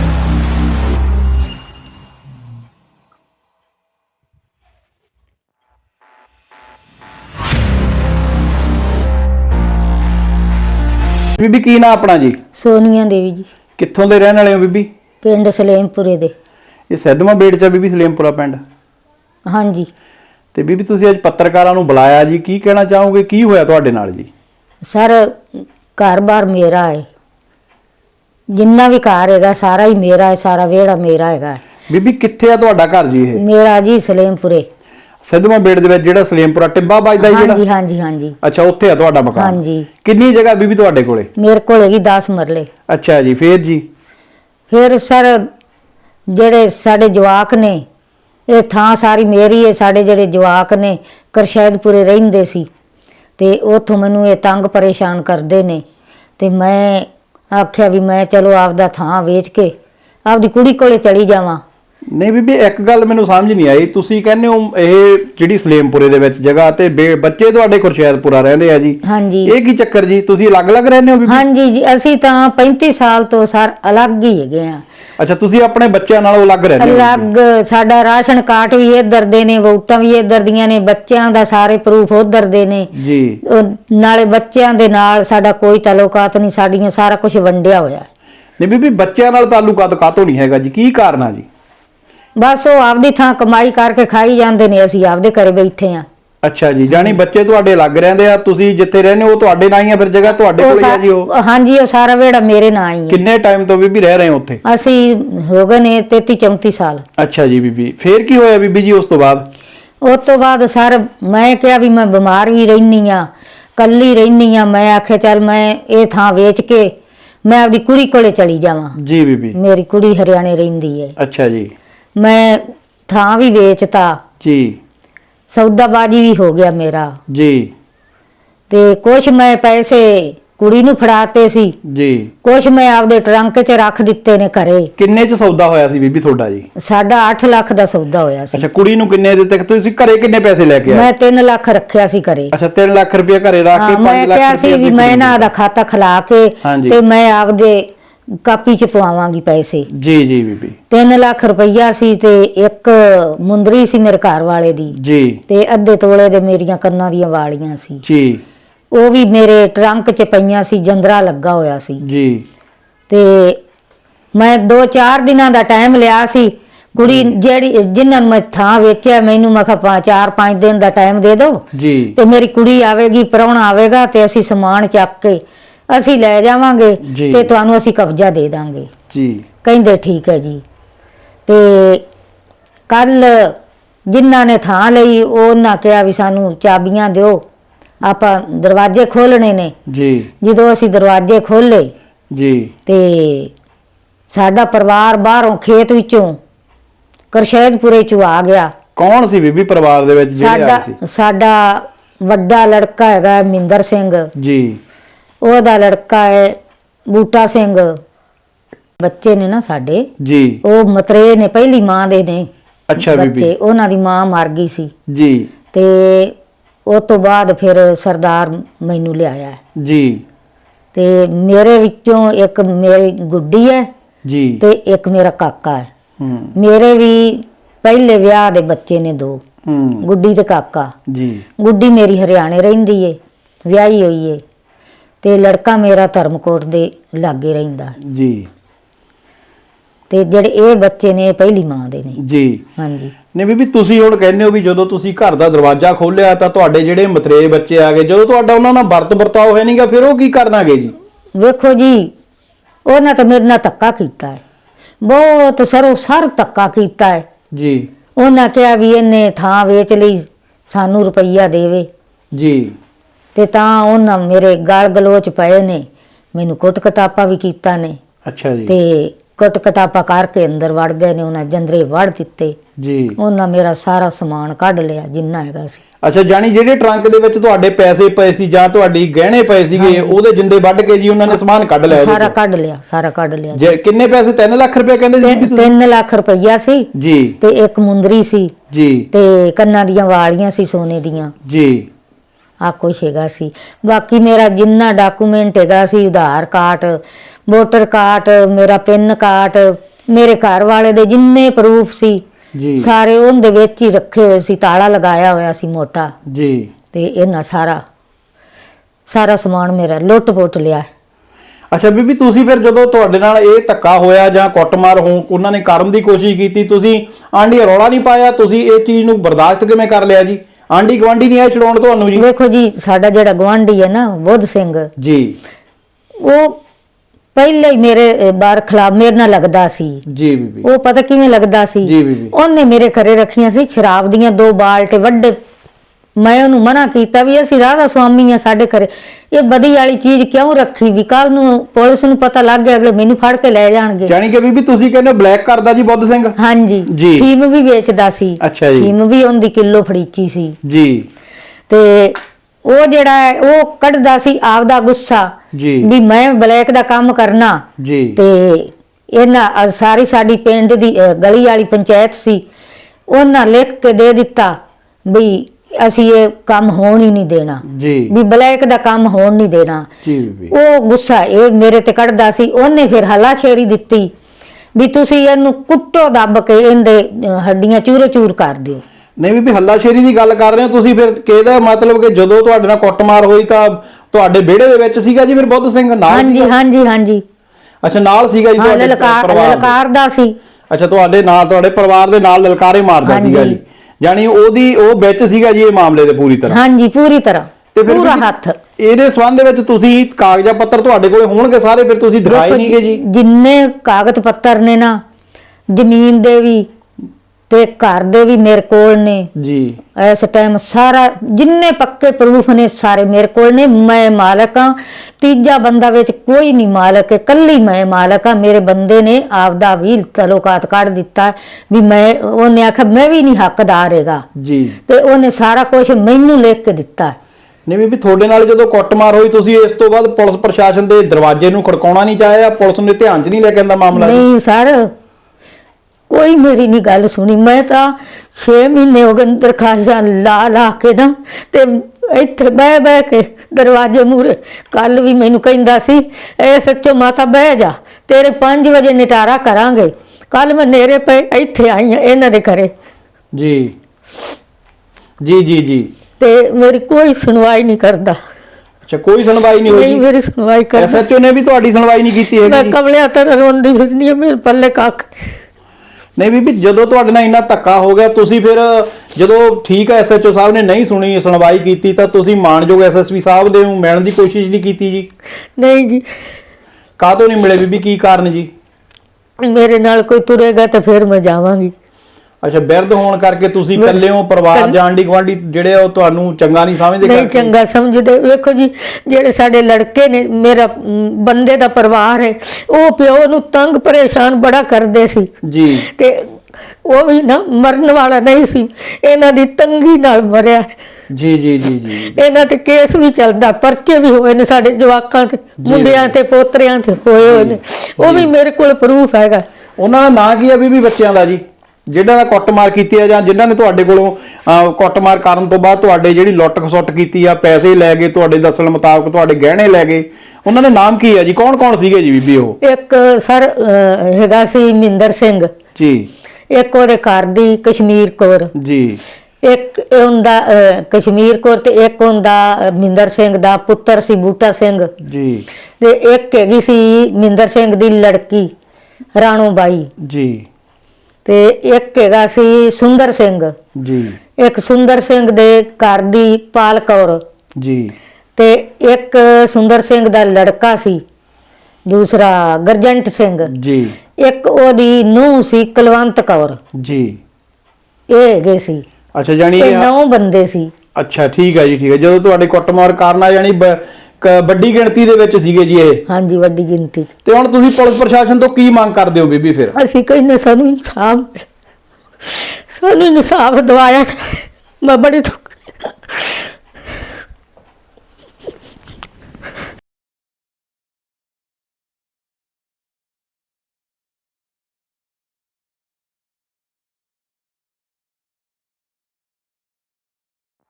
ਬੀਬੀ ਕੀ ਨਾਂ ਆਪਣਾ ਜੀ? ਸੋਨੀਆ ਦੇਵੀ ਜੀ। ਕਿੱਥੋਂ ਦੇ ਰਹਿਣ ਵਾਲੇ ਹੋ ਬੀਬੀ? ਪਿੰਡ ਸਲੇਮਪੁਰੇ ਦੇ। ਇਹ ਸੈਦਮਾ ਬੇੜ ਚ ਆ ਬੀਬੀ ਸਲੇਮਪੁਰਾ ਪਿੰਡ? ਹਾਂਜੀ। ਤੇ ਬੀਬੀ ਤੁਸੀਂ ਅੱਜ ਪੱਤਰਕਾਰਾਂ ਨੂੰ ਬੁਲਾਇਆ ਜੀ ਕੀ ਕਹਿਣਾ ਚਾਹੋਗੇ? ਕੀ ਹੋਇਆ ਤੁਹਾਡੇ ਨਾਲ ਜੀ? ਸਰ ਘਰ-ਬਾਰ ਮੇਰਾ ਹੈ ਜਿੰਨਾ ਵੀ ਘਰ ਹੈਗਾ ਸਾਰਾ ਹੀ ਮੇਰਾ ਹੈ ਸਾਰਾ ਵਿਹੜਾ ਮੇਰਾ ਹੈਗਾ ਬੀਬੀ ਕਿੱਥੇ ਆ ਤੁਹਾਡਾ ਘਰ ਜੀ ਇਹ? ਮੇਰਾ ਜੀ ਸਲੇਮਪੁਰੇ। ਸੈਦਮਾ ਬੇੜ ਦੇ ਵਿੱਚ ਜਿਹੜਾ ਸਲੇਮਪੁਰਾ ਟਿੱਬਾ ਵੱਜਦਾ ਜੀ ਹਾਂਜੀ ਜਿਹੜਾ? ਹਾਂਜੀ ਹਾਂਜੀ ਅੱਛਾ ਉੱਥੇ ਆ ਤੁਹਾਡਾ ਮਕਾਨ? ਹਾਂਜੀ। ਕਿੰਨੀ ਜਗ੍ਹਾ ਬੀਬੀ ਤੁਹਾਡੇ ਕੋਲੇ? ਮੇਰੇ ਕੋਲ ਹੈਗੀ 10 ਮਰਲੇ। ਅੱਛਾ ਜੀ ਫੇਰ ਜੀ? ਫਿਰ ਸਰ ਜਿਹੜੇ ਸਾਡੇ ਜਵਾਕ ਨੇ ਇਹ ਥਾਂ ਸਾਰੀ ਮੇਰੀ ਹੈ ਸਾਡੇ ਜਿਹੜੇ ਜਵਾਕ ਨੇ ਕਰਸ਼ੈਦਪੁਰੇ ਰਹਿੰਦੇ ਸੀ। ਤੇ ਉੱਥੋਂ ਮੈਨੂੰ ਇਹ ਤੰਗ ਪਰੇਸ਼ਾਨ ਕਰਦੇ ਨੇ। ਤੇ ਮੈਂ ਆਖਿਆ ਵੀ ਮੈਂ ਚਲੋ ਆਪਦਾ ਥਾਂ ਵੇਚ ਕੇ ਆਪਦੀ ਕੁੜੀ ਕੋਲੇ ਚਲੀ ਜਾਵਾਂ। ਨਹੀਂ ਬੀਬੀ ਇੱਕ ਗੱਲ ਮੈਨੂੰ ਸਮਝ ਨਹੀਂ ਆਈ। ਤੁਸੀਂ ਕਹਿੰਦੇ ਹੋ ਇਹ ਜਿਹੜੀ ਸਲੇਮਪੁਰੇ ਦੇ ਵਿੱਚ ਜਗ੍ਹਾ ਤੇ ਬੇ- ਬੱਚੇ ਤੁਹਾਡੇ ਖੁਰਸ਼ੈਦਪੁਰਾ ਰਹਿੰਦੇ ਆ ਜੀ। ਹਾਂਜੀ। ਇਹ ਕੀ ਚੱਕਰ ਜੀ? ਤੁਸੀਂ ਅਲੱਗ-ਅਲੱਗ ਰਹਿੰਦੇ ਹੋ ਬੀਬੀ? ਹਾਂਜੀ ਜੀ ਅਸੀਂ ਤਾਂ 35 ਸਾਲ ਤੋਂ ਸਰ ਅਲੱਗ ਹੀ ਹੈਗੇ ਆ। ਅੱਛਾ ਤੁਸੀਂ ਆਪਣੇ ਬੱਚਿਆਂ ਨਾਲੋਂ ਅਲੱਗ ਰਹਿੰਦੇ ਹੋ ਅਲੱਗ ਸਾਡਾ ਰਾਸ਼ਨ ਕਾਰਡ ਵੀ ਇੱਧਰ ਦੇ ਨੇ ਵੋਟਾਂ ਵੀ ਇੱਧਰ ਦੀਆਂ ਨੇ ਬੱਚਿਆਂ ਦਾ ਸਾਰੇ ਪ੍ਰੂਫ ਉੱਧਰ ਦੇ ਨੇ। ਜੀ। ਉਹ ਨਾਲੇ ਬੱਚਿਆਂ ਦੇ ਨਾਲ ਸਾਡਾ ਕੋਈ ਤਾਲੁਕਾਤ ਨਹੀਂ ਸਾਡੀਆਂ ਸਾਰਾ ਕੁਝ ਵੰਡਿਆ ਹੋਇਆ। ਹੈ। ਨਹੀਂ ਬੀਬੀ ਬੱਚਿਆਂ ਨਾਲ ਤਾਲੁਕਾਤ ਕਾਤੋਂ ਨਹੀਂ ਹੈਗਾ ਜੀ? ਕੀ ਕਾਰਨ ਆ ਜੀ? ਬਸ ਉਹ ਆਪਦੀ ਥਾਂ ਕਮਾਈ ਕਰਕੇ ਖਾਈ ਜਾਂਦੇ ਨੇ ਅਸੀਂ ਆਪਦੇ ਘਰੇ ਬੈਠੇ ਆ ਅੱਛਾ ਜੀ ਜਾਨੀ ਬੱਚੇ ਤੁਹਾਡੇ ਅਲੱਗ ਰਹਿੰਦੇ ਆ ਤੁਸੀਂ ਜਿੱਥੇ ਰਹਿੰਦੇ ਹੋ ਉਹ ਤੁਹਾਡੇ ਨਾਲ ਹੀ ਆ ਫਿਰ ਜਗ੍ਹਾ ਤੁਹਾਡੇ ਕੋਲ ਹੀ ਆ ਜੀ ਉਹ? ਹਾਂਜੀ ਉਹ ਸਾਰਾ ਵੇੜਾ ਮੇਰੇ ਨਾਂ ਹੀ ਹੈ। ਕਿੰਨੇ ਟਾਈਮ ਤੋਂ ਬੀਬੀ ਰਹਿ ਰਹੇ ਹੋ ਉੱਥੇ? ਅਸੀਂ ਹੋ ਗਏ ਨੇ 33 34 ਸਾਲ। ਅੱਛਾ ਜੀ ਬੀਬੀ ਫੇਰ ਕੀ ਹੋਇਆ ਬੀਬੀ ਜੀ ਉਸ ਤੋਂ ਬਾਅਦ? ਉਸ ਤੋਂ ਬਾਅਦ ਸਰ ਮੈਂ ਕਿਹਾ ਵੀ ਮੈਂ ਬਿਮਾਰ ਵੀ ਰਹਿਨੀ ਆ ਕੱਲੀ ਰਹਿਨੀ ਆ ਮੈਂ ਆਖਿਆ ਚੱਲ ਮੈਂ ਇਹ ਥਾਂ ਵੇਚ ਕੇ ਮੈਂ ਆਪਦੀ ਕੁੜੀ ਕੋਲੇ ਚਲੀ ਜਾਵਾਂ। ਜੀ ਬੀਬੀ। ਮੇਰੀ ਕੁੜੀ ਹਰਿਆਣੇ ਰਹਿੰਦੀ ਹੈ। ਅੱਛਾ ਜੀ। ਮੈਂ ਥਾਂ ਵੀ ਵੇਚਤਾ। ਜੀ। ਸੌਦਾਬਾਜੀ ਵੀ ਹੋ ਗਿਆ ਮੇਰਾ। ਜੀ। ਤੇ ਕੁਛ ਮੈਂ ਪੈਸੇ ਕੁੜੀ ਨੂੰ ਫੜਾਤੇ ਸੀ। ਜੀ। ਕੁਛ ਮੈਂ ਆਪਦੇ ਟਰੰਕ 'ਚ ਰੱਖ ਦਿੱਤੇ ਨੇ ਘਰੇ। ਕਿੰਨੇ ਚ ਸੌਦਾ ਹੋਇਆ ਸੀ ਬੀਬੀ ਤੁਹਾਡਾ ਜੀ? ਸਾਡਾ 8 ਲੱਖ ਦਾ ਸੌਦਾ ਹੋਇਆ ਸੀ। ਅੱਛਾ ਕੁੜੀ ਨੂੰ ਕਿੰਨੇ ਦਿੱਤੇ? ਤੁਸੀਂ ਘਰੇ ਕਿੰਨੇ ਪੈਸੇ ਲੈ ਕੇ ਆਏ? ਮੈਂ 3 ਲੱਖ ਰੱਖਿਆ ਸੀ ਘਰੇ। ਅੱਛਾ 3 ਲੱਖ ਰੁਪਏ ਘਰੇ ਰੱਖ ਹਾਂ ਕੇ 5 ਮੈਂ ਲੱਖ ਕਿਹਾ ਸੀ ਵੀ ਦੀ ਮੈਂ ਨਾ ਦਾ ਖਾਤਾ ਖਲਾ ਕੇ ਹਾਂਜੀ। ਤੇ ਮੈਂ ਆਪਦੇ ਕਾਪੀ 'ਚ ਪਵਾਵਾਂਗੀ ਪੈਸੇ। ਜੀ ਜੀ ਬੀਬੀ। 3 ਲੱਖ ਰੁਪਈਆ ਸੀ ਤੇ ਇੱਕ ਮੁੰਦਰੀ ਸੀ ਮੇਰੇ ਘਰ ਵਾਲੇ ਦੀ। ਜੀ। ਤੇ ਅੱਧੇ ਤੋਲੇ ਦੇ ਮੇਰੀਆਂ ਕੰਨਾਂ ਦੀਆਂ ਵਾਲੀਆਂ ਸੀ। ਜੀ। ਉਹ ਵੀ ਮੇਰੇ ਟਰੰਕ 'ਚ ਪਈਆਂ ਸੀ ਜੰਦਰਾ ਲੱਗਾ ਹੋਇਆ ਸੀ। ਜੀ। ਤੇ ਮੈਂ 2-4 ਦਿਨਾਂ ਦਾ ਟਾਈਮ ਲਿਆ ਸੀ। ਕੁੜੀ ਜਿਹੜੀ ਜਿਨ੍ਹਾਂ ਨੂੰ ਮੈਂ ਥਾਂ ਵੇਚਿਆ ਮੈਨੂੰ ਮੈਂ ਕਿਹਾ 4-5 ਦਿਨ ਦਾ ਟਾਈਮ ਦੇ ਦਿਓ। ਜੀ। ਤੇ ਮੇਰੀ ਕੁੜੀ ਆਵੇਗੀ ਪ੍ਰਾਹੁਣਾ ਆਵੇਗਾ ਤੇ ਅਸੀਂ ਸਮਾਨ ਚੱਕ ਕੇ ਅਸੀਂ ਲੈ ਜਾਵਾਂਗੇ ਜੀ। ਤੇ ਤੁਹਾਨੂੰ ਅਸੀਂ ਕਬਜ਼ਾ ਦੇ ਦਾਂਗੇ। ਜੀ। ਕਹਿੰਦੇ ਠੀਕ ਹੈ ਜੀ। ਤੇ ਕੱਲ ਜਿਨ੍ਹਾਂ ਨੇ ਥਾਂ ਲਈ ਉਹਨਾਂ ਕਿਹਾ ਵੀ ਸਾਨੂੰ ਚਾਬੀਆਂ ਦਿਓ। ਆਪਾਂ ਦਰਵਾਜ਼ੇ ਖੋਲਣੇ ਨੇ। ਜੀ। ਜਦੋਂ ਅਸੀਂ ਦਰਵਾਜ਼ੇ ਖੋਲੇ ਜੀ। ਤੇ ਸਾਡਾ ਪਰਿਵਾਰ ਬਾਹਰੋਂ ਖੇਤ ਵਿੱਚੋਂ ਕਰਸ਼ੈਦਪੁਰੇ ਚੋਂ ਆ ਗਿਆ। ਕੌਣ ਸੀ ਬੀਬੀ ਪਰਿਵਾਰ ਦੇ ਵਿੱਚ? ਜਿਹੜੇ ਸਾਡਾ ਸੀ? ਸਾਡਾ ਵੱਡਾ ਲੜਕਾ ਹੈਗਾ ਮਿੰਦਰ ਸਿੰਘ। ਜੀ। ਉਹਦਾ ਲੜਕਾ ਹੈ ਬੂਟਾ ਸਿੰਘ। ਬੱਚੇ ਨੇ ਨਾ ਸਾਡੇ ਜੀ। ਉਹ ਮਤਰੇ ਨੇ ਪਹਿਲੀ ਮਾਂ ਦੇ ਨੇ। ਅੱਛਾ ਬੱਚੇ ਬੀਬੀ ਉਹਨਾਂ ਦੀ ਮਾਂ ਮਰ ਗਈ ਸੀ। ਜੀ। ਤੇ ਉਸ ਤੋਂ ਬਾਅਦ ਫਿਰ ਸਰਦਾਰ ਮੈਨੂੰ ਲਿਆਇਆ ਜੀ। ਤੇ ਮੇਰੇ ਵਿੱਚੋਂ ਇੱਕ ਮੇਰੀ ਗੁੱਡੀ ਹੈ ਜੀ। ਤੇ ਇੱਕ ਮੇਰਾ ਕਾਕਾ ਹੈ। ਹੂੰ। ਮੇਰੇ ਵੀ ਪਹਿਲੇ ਵਿਆਹ ਦੇ ਬੱਚੇ ਨੇ ਦੋ। ਹੂੰ। ਗੁੱਡੀ ਤੇ ਕਾਕਾ। ਜੀ। ਗੁੱਡੀ ਮੇਰੀ ਹਰਿਆਣੇ ਰਹਿੰਦੀ ਏ ਵਿਆਹੀ ਹੋਈ ਏ। ਤੇ ਲੜਕਾ ਮੇਰਾ ਧਰਮਕੋਟ ਦੇ ਲਾਗੇ ਰਹਿੰਦਾ। ਜੀ। ਤੇ ਜਿਹੜੇ ਇਹ ਬੱਚੇ ਨੇ ਇਹ ਪਹਿਲੀ ਮਾਂ ਦੇ ਨੇ। ਜੀ। ਹਾਂਜੀ। ਨੇ ਬੀਬੀ ਤੁਸੀਂ ਹੁਣ ਕਹਿੰਦੇ ਹੋ ਵੀ ਜਦੋਂ ਤੁਸੀਂ ਘਰ ਦਾ ਦਰਵਾਜ਼ਾ ਖੋਲ੍ਹਿਆ ਤਾਂ ਤੁਹਾਡੇ ਜਿਹੜੇ ਮਤਰੇ ਬੱਚੇ ਆ ਗਏ ਜਦੋਂ ਤੁਹਾਡਾ ਉਹਨਾਂ ਨਾਲ ਵਰਤ ਵਰਤਾਓ ਹੋਇਆ ਨਹੀਂਗਾ ਫਿਰ ਉਹ ਕੀ ਕਰਨਾਗੇ ਜੀ? ਵੇਖੋ ਜੀ ਉਹਨਾਂ ਤਾਂ ਮੇਰੇ ਨਾਲ ਧੱਕਾ ਕੀਤਾ ਹੈ। ਬਹੁਤ ਸਰੋ ਸਰ ਧੱਕਾ ਕੀਤਾ ਹੈ। ਜੀ। ਉਹਨਾਂ ਕਿਹਾ ਵੀ ਇਹਨੇ ਥਾਂ ਵੇਚ ਲਈ ਸਾਨੂੰ ਰੁਪਈਆ ਦੇਵੇ। ਜੀ। ਤੇ ਤਾਂ ਉਹਨਾਂ ਮੇਰੇ ਗਾਲ ਗਲੋਚ ਪਏ ਨੇ। ਮੈਨੂੰ ਕੁੱਟ ਕਟਾਪਾ ਵੀ ਕੀਤਾ ਨੇ। ਅੱਛਾ ਜੀ। ਤੇ ਕੁੱਟ ਕਟਾਪਾ ਕਰਕੇ ਅੰਦਰ ਵੜ ਗਏ ਨੇ ਉਹਨਾਂ ਜੰਦਰੇ ਵੜ ਦਿੱਤੇ। ਜੀ। ਉਹਨਾਂ ਮੇਰਾ ਸਾਰਾ ਸਮਾਨ ਕੱਢ ਲਿਆ ਜਿੰਨਾ ਹੈਗਾ ਸੀ। ਅੱਛਾ ਜਾਨੀ ਜਿਹੜੇ ਟਰੰਕ ਦੇ ਵਿੱਚ ਤੁਹਾਡੇ ਪੈਸੇ ਪਏ ਸੀ ਜਾਂ ਤੁਹਾਡੀ ਗਹਿਣੇ ਪਏ ਸੀਗੇ ਉਹਦੇ ਜਿੰਦੇ ਵੱਢ ਕੇ ਜੀ ਉਹਨਾਂ ਨੇ ਸਮਾਨ ਕੱਢ ਲਿਆ ਸਾਰਾ। ਕੱਢ ਲਿਆ ਸਾਰਾ ਕੱਢ ਲਿਆ ਜੇ ਕਿੰਨੇ ਪੈਸੇ? 3 ਲੱਖ ਰੁਪਏ ਕਹਿੰਦੇ ਸੀ ਤੁਸੀਂ? 3 ਲੱਖ ਰੁਪਈਆ ਸੀ ਜੀ। ਤੇ ਇੱਕ ਮੁੰਦਰੀ ਸੀ। ਜੀ। ਤੇ ਕੰਨਾਂ ਦੀਆਂ ਵਾਲੀਆਂ ਸੀ ਸੋਨੇ ਦੀਆਂ। ਜੀ। ਆ ਕੁਛ ਹੈਗਾ ਸੀ। ਬਾਕੀ ਮੇਰਾ ਜਿੰਨਾ ਡਾਕੂਮੈਂਟ ਹੈਗਾ ਸੀ ਆਧਾਰ ਕਾਰਡ ਵੋਟਰ ਕਾਰਡ ਮੇਰਾ ਪਿੰਨ ਕਾਰਡ ਮੇਰੇ ਘਰ ਵਾਲੇ ਦੇ ਜਿੰਨੇ ਪ੍ਰੂਫ ਸੀ ਜੀ। ਸਾਰੇ ਉਹਦੇ ਵਿੱਚ ਹੀ ਰੱਖੇ ਹੋਏ ਸੀ ਤਾਲਾ ਲਗਾਇਆ ਹੋਇਆ ਸੀ ਮੋਟਾ। ਜੀ। ਤੇ ਇਹਨਾਂ ਸਾਰਾ ਸਾਰਾ ਸਮਾਨ ਮੇਰਾ ਲੁੱਟ ਪੁੱਟ ਲਿਆ। ਅੱਛਾ ਬੀਬੀ ਤੁਸੀਂ ਫਿਰ ਜਦੋਂ ਤੁਹਾਡੇ ਨਾਲ ਇਹ ਧੱਕਾ ਹੋਇਆ ਜਾਂ ਕੁੱਟਮਾਰ ਹੋ ਉਹਨਾਂ ਨੇ ਕਰਨ ਦੀ ਕੋਸ਼ਿਸ਼ ਕੀਤੀ ਤੁਸੀਂ ਆਂਢੀ ਰੌਲਾ ਨਹੀਂ ਪਾਇਆ ਤੁਸੀਂ ਇਹ ਚੀਜ਼ ਨੂੰ ਬਰਦਾਸ਼ਤ ਕਿਵੇਂ ਕਰ ਲਿਆ ਜੀ? ਆਂਢੀ ਗਵਾਂਢੀ ਨਹੀਂ ਆਏ ਛਡਾਉਣ ਤੁਹਾਨੂੰ ਜੀ? ਵੇਖੋ ਜੀ ਸਾਡਾ ਜਿਹੜਾ ਗਵਾਂਢੀ ਹੈ ਨਾ ਬੁੱਧ ਸਿੰਘ ਜੀ। ਉਹ ਪਹਿਲੇ ਹੀ ਮੇਰੇ ਅਹ, ਬਾਰ ਖਿਲਾਫ ਮੇਰੇ ਨਾਲ ਲੱਗਦਾ ਸੀ। ਜੀ ਬੀਬੀ। ਉਹ ਪਤਾ ਕਿਵੇਂ ਲੱਗਦਾ ਸੀ? ਜੀ ਬੀਬੀ। ਉਹਨੇ ਮੇਰੇ ਘਰੇ ਰੱਖੀਆਂ ਸੀ ਸ਼ਰਾਬ ਦੀਆਂ ਦੋ ਬਾਲਟੇ ਵੱਡੇ ਮੈਂ ਉਹਨੂੰ ਮਨਾ ਕੀਤਾ ਵੀ ਅਸੀਂ ਰਾਧਾ ਸੁਆਮੀ ਆ ਸਾਡੇ ਘਰੇ। ਇਹ ਬਦੀ ਵਾਲੀ ਚੀਜ਼ ਕਿਉਂ ਰੱਖੀ ਵੀ ਕੱਲ ਨੂੰ ਪੁਲਿਸ ਨੂੰ ਪਤਾ ਲੱਗ ਗਿਆ ਅਗਲੇ ਮੈਨੂੰ ਫੜ ਕੇ ਲੈ ਜਾਣਗੇ। ਜਾਣੀ ਕਿ ਬੀਬੀ ਤੁਸੀਂ ਕਹਿੰਦੇ ਬਲੈਕ ਕਰਦਾ ਜੀ ਬੁੱਧ ਸਿੰਘ? ਹਾਂਜੀ। ਜੀ। ਫੀਮ ਵੀ ਵੇਚਦਾ ਸੀ। ਅੱਛਾ ਜੀ। ਫੀਮ ਵੀ ਉਹਦੀ ਕਿਲੋ ਫੜੀਚੀ ਸੀ। ਜੀ। ਤੇ ਉਹ ਜਿਹੜਾ ਹੈ, ਉਹ ਕੱਢਦਾ ਸੀ ਆਪਦਾ ਗੁੱਸਾ ਜੀ। ਵੀ ਮੈਂ ਬਲੈਕ ਦਾ ਕੰਮ ਕਰਨਾ। ਜੀ। ਤੇ ਇਹਨਾਂ ਅਹ ਸਾਰੀ ਸਾਡੀ ਪਿੰਡ ਦੀ ਅਹ ਗਲੀ ਵਾਲੀ ਪੰਚਾਇਤ ਸੀ। ਉਹਨਾਂ ਲਿਖ ਕੇ ਦੇ ਦਿੱਤਾ ਵੀ ਅਸੀਂ ਇਹ ਕੰਮ ਹੋਣ ਹੀ ਨਹੀਂ ਦੇਣਾ। ਜੀ। ਵੀ ਬਲੈਕ ਦਾ ਕੰਮ ਹੋਣ ਨਹੀਂ ਦੇਣਾ। ਜੀ ਬੀਬੀ। ਉਹ ਗੁੱਸਾ ਇਹ ਮੇਰੇ ਤੇ ਕੱਢਦਾ ਸੀ ਉਹਨੇ ਫਿਰ ਹਲਾਸ਼ੇਰੀ ਦਿੱਤੀ ਵੀ ਤੁਸੀਂ ਇਹਨੂੰ ਕੁੱਟੋ ਦੱਬ ਕੇ ਇਹਦੇ ਅਹ, ਹੱਡੀਆਂ ਚੂਰੋ ਚੂਰ ਕਰ ਦਿਓ। ਨਹੀਂ ਬੀਬੀ ਹੱਲਾਸ਼ੇਰੀ ਦੀ ਗੱਲ ਕਰ ਰਹੇ ਹੋ ਤੁਸੀਂ ਫਿਰ ਕਿਹਦਾ ਮਤਲਬ ਕਿ ਜਦੋਂ ਤੁਹਾਡੇ ਨਾਲ ਕੁੱਟਮਾਰ ਹੋਈ ਤਾਂ ਤੁਹਾਡੇ ਵਿਹੜੇ ਦੇ ਵਿੱਚ ਸੀਗਾ ਜੀ ਫਿਰ ਬੁੱਧ ਸਿੰਘ ਨਾਲ ਹਾਂਜੀ? ਹਾਂਜੀ ਹਾਂਜੀ। ਅੱਛਾ ਨਾਲ ਸੀਗਾ ਜੀ ਹਾਂ ਤੁਹਾਡੇ ਲਲਕਾਰ ਪਰਿਵਾਰ ਦੇ? ਲਲਕਾਰਦਾ ਸੀ। ਅੱਛਾ ਤੁਹਾਡੇ ਨਾਲ ਤੁਹਾਡੇ ਪਰਿਵਾਰ ਦੇ ਨਾਲ ਲਲਕਾਰੇ ਮਾਰਦਾ ਹਾਂਜੀ। ਸੀਗਾ ਜੀ। ਯਾਨੀ ਉਹਦੀ ਉਹ ਵਿੱਚ ਸੀਗਾ ਜੀ ਇਹ ਮਾਮਲੇ ਦੇ ਪੂਰੀ ਤਰ੍ਹਾਂ। ਹਾਂਜੀ ਪੂਰੀ ਤਰ੍ਹਾਂ। ਤੇ ਫਿਰ ਪੂਰਾ ਹੱਥ। ਇਹਦੇ ਸੰਬੰਧ ਦੇ ਵਿੱਚ ਤੁਸੀਂ ਕਾਗਜ਼ਾਂ ਪੱਤਰ ਤੁਹਾਡੇ ਕੋਲੇ ਹੋਣਗੇ ਸਾਰੇ ਫਿਰ ਤੁਸੀਂ ਦਿਖਾਏ ਦੇਖੋ ਨਹੀਂਗੇ ਜੀ ਜਿੰਨੇ ਕਾਗਜ਼ ਪੱਤਰ ਨੇ ਨਾ ਜ਼ਮੀਨ ਦੇ ਵੀ ਤੇ ਘਰ ਦੇ ਵੀ ਮੇਰੇ ਕੋਲ ਨੇ। ਜੀ। ਇਸ ਟਾਈਮ ਸਾਰਾ ਜਿੰਨੇ ਪੱਕੇ ਪ੍ਰੂਫ ਨੇ ਸਾਰੇ ਮੇਰੇ ਕੋਲ ਨੇ ਮੈਂ ਮਾਲਕ ਹਾਂ। ਤੀਜਾ ਬੰਦਾ ਵਿੱਚ ਕੋਈ ਨਹੀਂ ਮਾਲਕ ਹੈ ਕੱਲੀ ਮੈਂ ਮਾਲਕ ਹਾਂ। ਮੇਰੇ ਬੰਦੇ ਨੇ ਆਪਦਾ ਵੀ ਤਲੋਕਾਤ ਕੱਢ ਦਿੱਤਾ ਵੀ ਮੈਂ ਉਹਨੇ ਆਖਿਆ ਮੈਂ ਵੀ ਨਹੀਂ ਹੱਕਦਾਰ ਹੈਗਾ। ਜੀ। ਤੇ ਉਹਨੇ ਸਾਰਾ ਕੁਝ ਮੈਨੂੰ ਲਿਖ ਕੇ ਦਿੱਤਾ। ਨਹੀਂ ਬੀਬੀ ਤੁਹਾਡੇ ਨਾਲ ਜਦੋਂ ਕੁੱਟਮਾਰ ਹੋਈ ਤੁਸੀਂ ਇਸ ਤੋਂ ਬਾਅਦ ਪੁਲਿਸ ਪ੍ਰਸ਼ਾਸਨ ਦੇ ਦਰਵਾਜ਼ੇ ਨੂੰ ਖੜਕਾਉਣਾ ਨਹੀਂ ਚਾਹਿਆ? ਪੁਲਿਸ ਨੇ ਧਿਆਨ 'ਚ ਨਹੀਂ ਲੈ ਕੇ ਆਂਦਾ ਮਾਮਲਾ? ਨਹੀਂ ਸਰ। ਕੋਈ ਮੇਰੀ ਨਹੀਂ ਗੱਲ ਸੁਣੀ। ਮੈਂ ਤਾਂ 6 ਮਹੀਨੇ ਹੋ ਗਏ ਦਰਖਾਸਤਾਂ ਲਾ ਲਾ ਕੇ ਨਾ ਤੇ ਇੱਥੇ ਬਹਿ ਬਹਿ ਕੇ ਦਰਵਾਜ਼ੇ ਮੂਰੇ ਕੱਲ ਵੀ ਮੈਨੂੰ ਕਹਿੰਦਾ ਸੀ ਐ ਸੱਚੋ ਮਾਤਾ ਬਹਿ ਜਾ ਤੇਰੇ 5 ਵਜੇ ਨਿਟਾਰਾ ਕਰਾਂਗੇ। ਕੱਲ ਮੈਂ ਨੇਰੇ ਪਏ ਇੱਥੇ ਆਈ ਹਾਂ ਇਹਨਾਂ ਦੇ ਘਰੇ। ਜੀ। ਜੀ ਜੀ ਜੀ। ਤੇ ਮੇਰੀ ਕੋਈ ਸੁਣਵਾਈ ਨਹੀਂ ਕਰਦਾ। ਅੱਛਾ ਕੋਈ ਸੁਣਵਾਈ ਨਹੀਂ ਨਹੀਂ ਹੋਈ ਮੇਰੀ ਸੁਣਵਾਈ ਕਰਦਾ ਐਸਐਚਓ ਨੇ ਵੀ ਤੁਹਾਡੀ ਸੁਣਵਾਈ ਨਹੀਂ ਕੀਤੀ ਮੈਂ ਹੈਗੀ ਜੀ? ਕਮਲਿਆ ਤਰ੍ਹਾਂ ਰੋਂਦੀ ਫਿਰਨੀ ਹਾਂ, ਮੇਰੇ ਪੱਲੇ ਕੱਖ। ਨਹੀਂ ਬੀਬੀ ਜਦੋਂ ਤੁਹਾਡੇ ਨਾਲ ਇੰਨਾ ਧੱਕਾ ਹੋ ਗਿਆ ਤੁਸੀਂ ਫਿਰ ਜਦੋਂ ਠੀਕ ਹੈ ਐਸਐਚਓ ਸਾਹਿਬ ਨੇ ਨਹੀਂ ਸੁਣੀ ਸੁਣਵਾਈ ਕੀਤੀ ਤਾਂ ਤੁਸੀਂ ਮਾਨਯੋਗ ਐਸਐਸਪੀ ਸਾਹਿਬ ਦੇ ਨੂੰ ਮਿਲਣ ਦੀ ਕੋਸ਼ਿਸ਼ ਨਹੀਂ ਕੀਤੀ ਜੀ? ਨਹੀਂ ਜੀ। ਕਾਹਤੋਂ ਨਹੀਂ ਮਿਲੇ ਬੀਬੀ? ਕੀ ਕਾਰਨ ਜੀ? ਮੇਰੇ ਨਾਲ ਕੋਈ ਤੁਰੇਗਾ ਤਾਂ ਫਿਰ ਮੈਂ ਜਾਵਾਂਗੀ। ਅੱਛਾ ਬਿਰਧ ਹੋਣ ਕਰਕੇ ਤੁਸੀਂ ਇਕੱਲੇ ਹੋ ਪਰਿਵਾਰ ਜਾਣ ਦੀ ਗਵਾਂਢੀ ਜਿਹੜੇ ਉਹ ਤੁਹਾਨੂੰ ਚੰਗਾ ਨਹੀਂ ਸਮਝਦੇ ਨਹੀਂ? ਚੰਗਾ ਸਮਝਦੇ। ਵੇਖੋ ਜੀ ਜਿਹੜੇ ਸਾਡੇ ਲੜਕੇ ਨੇ ਮੇਰਾ ਬੰਦੇ ਦਾ ਪਰਿਵਾਰ ਹੈ ਉਹ ਪਿਓ ਨੂੰ ਤੰਗ ਪਰੇਸ਼ਾਨ ਬੜਾ ਕਰਦੇ ਸੀ। ਜੀ। ਤੇ ਉਹ ਵੀ ਨਾ ਮਰਨ ਵਾਲਾ ਨਹੀਂ ਸੀ। ਇਹਨਾਂ ਦੀ ਤੰਗੀ ਨਾਲ ਮਰਿਆ। ਜੀ ਜੀ ਜੀ ਜੀ ਇਹਨਾਂ ਤੇ ਕੇਸ ਵੀ ਚੱਲਦਾ ਪਰਚੇ ਵੀ ਹੋਏ ਨੇ ਸਾਡੇ ਜਵਾਕਾਂ ਤੇ ਮੁੰਡਿਆਂ ਤੇ ਪੋਤਰਿਆਂ ਤੇ ਹੋਏ ਹੋਏ ਨੇ। ਉਹ ਵੀ ਮੇਰੇ ਕੋਲ ਪ੍ਰੂਫ ਹੈਗਾ। ਉਹਨਾਂ ਦਾ ਨਾਂ ਕੀ ਆ ਬੀਬੀ ਬੱਚਿਆਂ ਦਾ ਜੀ? ਜਿਹਨਾਂ ਦਾ ਕੁੱਟਮਾਰ ਕੀਤੀ ਆ ਜਾਂ ਜਿਨ੍ਹਾਂ ਨੇ ਤੁਹਾਡੇ ਕੋਲੋਂ ਕੁੱਟਮਾਰ ਕਰਨ ਤੋਂ ਬਾਅਦ ਤੁਹਾਡੇ ਜਿਹੜੀ ਲੁੱਟ ਖਸੁੱਟ ਕੀਤੀ ਆ ਪੈਸੇ ਲੈ ਗਏ ਤੁਹਾਡੇ ਦੱਸਣ ਮੁਤਾਬਕ ਤੁਹਾਡੇ ਗਹਿਣੇ ਲੈ ਗਏ ਉਹਨਾਂ ਦੇ ਨਾਮ ਕੀ ਆ ਜੀ? ਕੌਣ ਕੌਣ ਸੀਗੇ ਜੀ ਬੀਬੀ ਉਹ? ਇੱਕ ਸਰ ਹੈਗਾ ਸੀ ਮਿੰਦਰ ਸਿੰਘ। ਜੀ। ਇੱਕ ਉਹਦੇ ਘਰ ਦੀ ਕਸ਼ਮੀਰ ਕੌਰ। ਜੀ। ਇੱਕ ਅਹ, ਕਸ਼ਮੀਰ ਕੌਰ ਤੇ ਇੱਕ ਅਹ, ਮਿੰਦਰ ਸਿੰਘ ਦਾ ਪੁੱਤਰ ਸੀ ਬੂਟਾ ਸਿੰਘ। ਜੀ। ਤੇ ਇੱਕ ਹੈਗੀ ਸੀ ਮਿੰਦਰ ਸਿੰਘ ਦੀ ਲੜਕੀ ਰਾਣੋ ਬਾਈ। ਜੀ। ਤੇ ਇੱਕ ਹੈਗਾ ਸੀ ਸੁੰਦਰ ਸਿੰਘ। ਜੀ। ਇੱਕ ਸੁੰਦਰ ਸਿੰਘ ਦੇ ਘਰ ਦੀ ਪਾਲ ਕੌਰ। ਜੀ। ਤੇ ਇੱਕ ਸੁੰਦਰ ਸਿੰਘ ਦਾ ਲੜਕਾ ਸੀ। ਦੂਸਰਾ ਗਰਜੰਟ ਸਿੰਘ। ਜੀ। ਇੱਕ ਉਹਦੀ ਨੂੰਹ ਸੀ ਕੁਲਵੰਤ ਕੌਰ। ਜੀ। ਇਹ ਹੈਗੇ ਸੀ। ਅੱਛਾ ਜਾਨੀ ਇਹ ਨੌ ਬੰਦੇ ਸੀ। ਅੱਛਾ ਠੀਕ ਹੈ ਜੀ ਠੀਕ ਹੈ ਜਦੋਂ ਤੁਹਾਡੇ ਕੁੱਟਮਾਰ ਕਾਰਨ ਆ ਜਾਨੀ ਕ- ਵੱਡੀ ਗਿਣਤੀ ਦੇ ਵਿੱਚ ਸੀਗੇ ਜੀ ਇਹ ਹਾਂਜੀ ਵੱਡੀ ਗਿਣਤੀ 'ਚ ਤੇ ਹੁਣ ਤੁਸੀਂ ਪੁਲਿਸ ਪ੍ਰਸ਼ਾਸਨ ਤੋਂ ਕੀ ਮੰਗ ਕਰਦੇ ਹੋ ਬੀਬੀ ਫਿਰ ਅਸੀਂ ਕਹਿੰਦੇ ਸਾਨੂੰ ਇਨਸਾਫ। ਸਾਨੂੰ ਇਨਸਾਫ ਦਵਾਇਆ। ਮੈਂ ਬੜੀ ਦੁੱਖ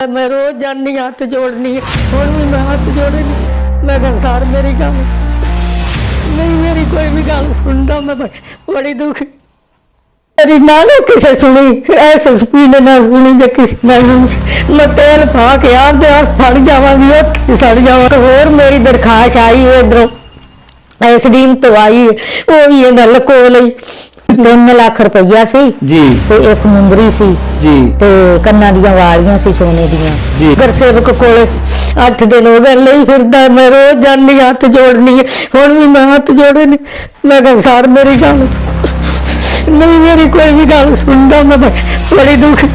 ਮੈਂ ਰੋਜ਼ ਜਾਂਦੀ ਹੱਥ ਜੋੜਨੀ ਹੁਣ ਵੀ ਮੈਂ ਹੱਥ ਜੋੜਨੀ। ਮੈਂ ਕਿਹਾ ਸਰ ਮੇਰੀ ਗੱਲ ਨਹੀਂ ਮੇਰੀ ਕੋਈ ਵੀ ਗੱਲ ਸੁਣਦਾ ਮੈਂ ਬੜੀ- ਦੁਖੀ। ਮੇਰੀ ਨਾ ਕਿਸੇ ਸੁਣੀ ਐਸ ਐਸਐਸਪੀ ਨੇ ਨਾ ਸੁਣੀ ਜਾਂ ਕਿਸੇ ਨੇ ਸੁਣੀ। ਮੈਂ ਤੇਲ ਪਾ ਕੇ ਆਪਦੇ ਆਪ ਸੜ ਜਾਵਾਂਗੀ ਉੱਥੇ ਸੜ ਜਾਵਾਂ ਹੋਰ ਮੇਰੀ ਦਰਖਾਸਤ ਆਈ ਹੈ ਇਧਰੋਂ। ਐਸਡੀਐਮ ਤੋਂ ਆਈ ਹੈ, ਉਹ ਵੀ ਇਹਨਾਂ ਲਕੋ ਲਈ 3 ਲੱਖ ਰੁਪਈਆ ਸੀ ਜੀ ਤੇ ਇੱਕ ਮੁੰਦਰੀ ਸੀ ਜੀ ਤੇ ਕੰਨਾਂ ਦੀਆਂ ਵਾਲੀਆਂ ਸੀ ਸੋਨੇ ਜੀ। ਦੀਆਂ ਗੁਰਸੇਵਕ ਕੋਲੇ 8 ਦਿਨ ਹੋ ਗਏ ਲਈ ਫਿਰਦਾ ਮੈਂ ਰੋਜ਼ ਜਾਂਦੀ ਹੱਥ ਜੋੜਨੀ। ਹੁਣ ਵੀ ਮੈਂ ਹੱਥ ਜੋੜੇ ਨੇ ਮੈਂ ਕਿਹਾ ਸਰ ਮੇਰੀ ਗੱਲ। ਨਹੀਂ ਮੇਰੀ ਕੋਈ ਵੀ ਗੱਲ ਸੁਣਦਾ ਮੈਂ ਬੜੀ ਦੁਖੀ